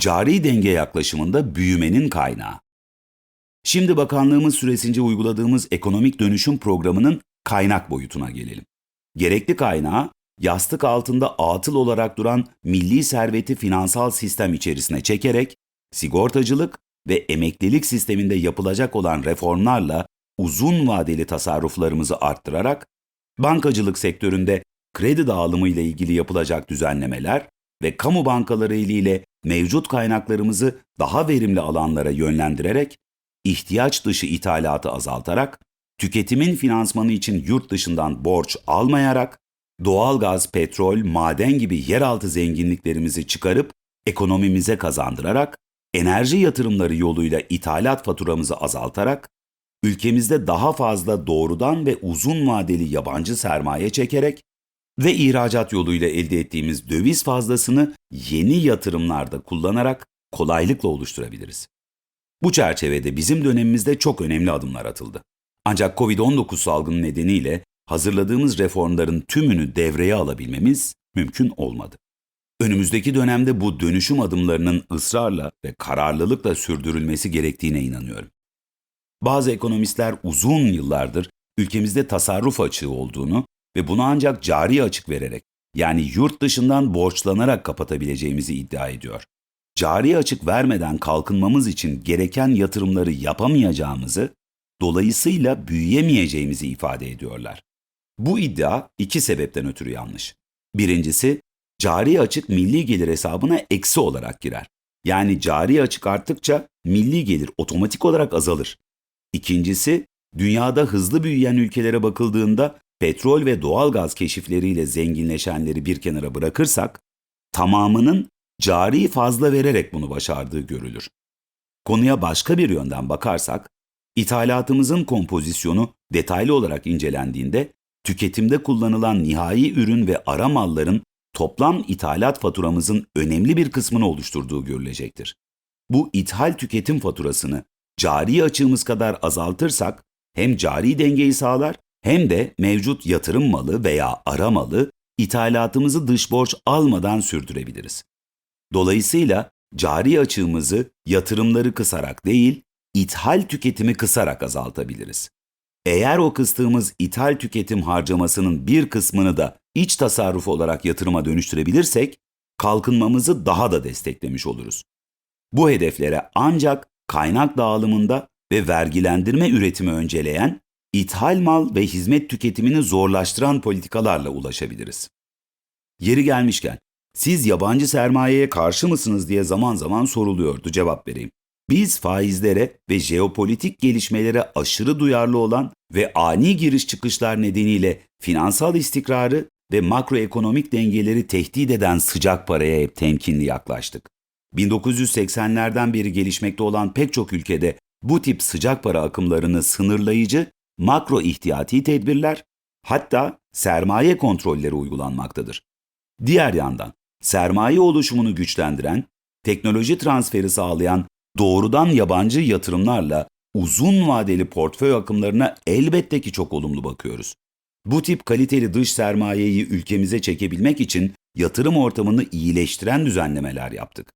cari denge yaklaşımında büyümenin kaynağı. Şimdi bakanlığımız süresince uyguladığımız ekonomik dönüşüm programının kaynak boyutuna gelelim. Gerekli kaynağı yastık altında atıl olarak duran milli serveti finansal sistem içerisine çekerek sigortacılık ve emeklilik sisteminde yapılacak olan reformlarla uzun vadeli tasarruflarımızı arttırarak bankacılık sektöründe kredi dağılımı ile ilgili yapılacak düzenlemeler ve kamu bankaları ile mevcut kaynaklarımızı daha verimli alanlara yönlendirerek ihtiyaç dışı ithalatı azaltarak tüketimin finansmanı için yurt dışından borç almayarak doğalgaz, petrol, maden gibi yeraltı zenginliklerimizi çıkarıp ekonomimize kazandırarak enerji yatırımları yoluyla ithalat faturamızı azaltarak ülkemizde daha fazla doğrudan ve uzun vadeli yabancı sermaye çekerek ve ihracat yoluyla elde ettiğimiz döviz fazlasını yeni yatırımlarda kullanarak kolaylıkla oluşturabiliriz. Bu çerçevede bizim dönemimizde çok önemli adımlar atıldı. Ancak Covid-19 salgını nedeniyle hazırladığımız reformların tümünü devreye alabilmemiz mümkün olmadı. Önümüzdeki dönemde bu dönüşüm adımlarının ısrarla ve kararlılıkla sürdürülmesi gerektiğine inanıyorum. Bazı ekonomistler uzun yıllardır ülkemizde tasarruf açığı olduğunu ve bunu ancak cari açık vererek yani yurt dışından borçlanarak kapatabileceğimizi iddia ediyor. Cari açık vermeden kalkınmamız için gereken yatırımları yapamayacağımızı, dolayısıyla büyüyemeyeceğimizi ifade ediyorlar. Bu iddia iki sebepten ötürü yanlış. Birincisi, cari açık milli gelir hesabına eksi olarak girer. Yani cari açık arttıkça milli gelir otomatik olarak azalır. İkincisi, dünyada hızlı büyüyen ülkelere bakıldığında petrol ve doğalgaz keşifleriyle zenginleşenleri bir kenara bırakırsak, tamamının cari fazla vererek bunu başardığı görülür. Konuya başka bir yönden bakarsak, ithalatımızın kompozisyonu detaylı olarak incelendiğinde, tüketimde kullanılan nihai ürün ve ara malların toplam ithalat faturamızın önemli bir kısmını oluşturduğu görülecektir. Bu ithal tüketim faturasını cari açığımız kadar azaltırsak hem cari dengeyi sağlar hem de mevcut yatırım malı veya ara malı ithalatımızı dış borç almadan sürdürebiliriz. Dolayısıyla cari açığımızı yatırımları kısarak değil, ithal tüketimi kısarak azaltabiliriz. Eğer o kıstığımız ithal tüketim harcamasının bir kısmını da iç tasarruf olarak yatırıma dönüştürebilirsek, kalkınmamızı daha da desteklemiş oluruz. Bu hedeflere ancak kaynak dağılımında ve vergilendirme üretimi önceleyen, ithal mal ve hizmet tüketimini zorlaştıran politikalarla ulaşabiliriz. Yeri gelmişken, siz yabancı sermayeye karşı mısınız diye zaman zaman soruluyordu cevap vereyim. Biz faizlere ve jeopolitik gelişmelere aşırı duyarlı olan ve ani giriş çıkışlar nedeniyle finansal istikrarı ve makroekonomik dengeleri tehdit eden sıcak paraya hep temkinli yaklaştık. 1980'lerden beri gelişmekte olan pek çok ülkede bu tip sıcak para akımlarını sınırlayıcı makro ihtiyati tedbirler hatta sermaye kontrolleri uygulanmaktadır. Diğer yandan sermaye oluşumunu güçlendiren, teknoloji transferi sağlayan doğrudan yabancı yatırımlarla uzun vadeli portföy akımlarına elbette ki çok olumlu bakıyoruz. Bu tip kaliteli dış sermayeyi ülkemize çekebilmek için yatırım ortamını iyileştiren düzenlemeler yaptık.